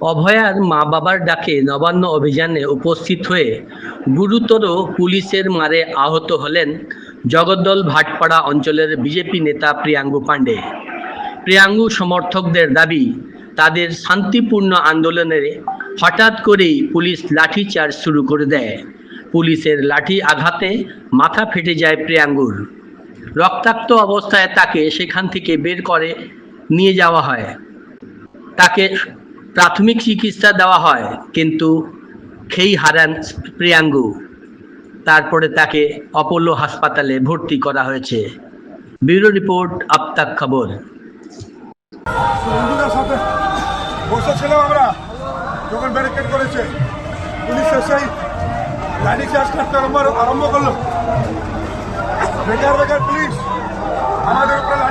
অভয়ার মা বাবার ডাকে নবান্ন অভিযানে উপস্থিত হয়ে গুরুতর পুলিশের মারে আহত হলেন জগদ্দল ভাটপাড়া অঞ্চলের বিজেপি নেতা প্রিয়াঙ্গু পাণ্ডে। প্রিয়াঙ্গু সমর্থকদের দাবি, তাদের শান্তিপূর্ণ আন্দোলনে হঠাৎ করেই পুলিশ লাঠিচার্জ শুরু করে দেয়। পুলিশের লাঠি আঘাতে মাথা ফেটে যায় প্রিয়াঙ্গুর। রক্তাক্ত অবস্থায় তাকে সেখান থেকে বের করে নিয়ে যাওয়া হয়। তাকে প্রাথমিক চিকিৎসা দেওয়া হয়, কিন্তু খেই হারান প্রিয়াঙ্গু। তারপরে তাকে অপোলো হাসপাতালে ভর্তি করা হয়েছে। ব্যুরো রিপোর্ট, আপতাক খবর। বসেছিলাম আমরা যখন ব্যারিকেড করেছে। পুলিশ এসেই লাঠি চার্জ আরম্ভ করল। বেকার বেকার পুলিশ আমাদের উপরে